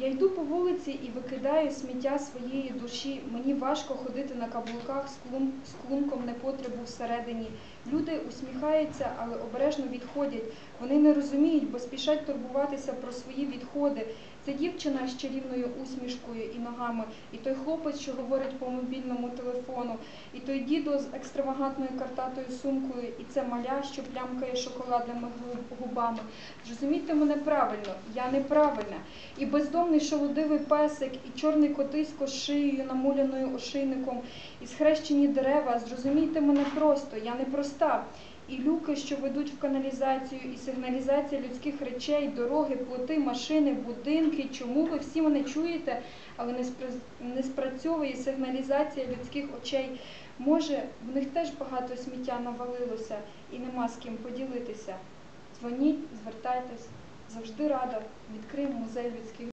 Я йду по вулиці і викидаю сміття своєї душі. Мені важко ходити на каблуках з, клун, з клунком непотребу всередині. Люди усміхаються, але обережно відходять. Вони не розуміють, бо спішать турбуватися про свої відходи. Це дівчина з чарівною усмішкою і ногами, і той хлопець, що говорить по мобільному телефону, і той дідо з екстравагантною картатою сумкою, і це маля, що плямкає шоколадними губами. Зрозумійте мене правильно, я неправильна. І бездомний шолодивий песик, і чорний котисько з шиєю намуляною ошейником, і схрещені дерева. Зрозумійте мене просто, я не проста. І люки, що ведуть в каналізацію, і сигналізація людських речей, дороги, плоти, машини, будинки. Чому ви всі мене чуєте, але не, спрацьовує сигналізація людських очей? Може, в них теж багато сміття навалилося і нема з ким поділитися. Дзвоніть, звертайтесь, завжди рада. Відкриємо музей людських.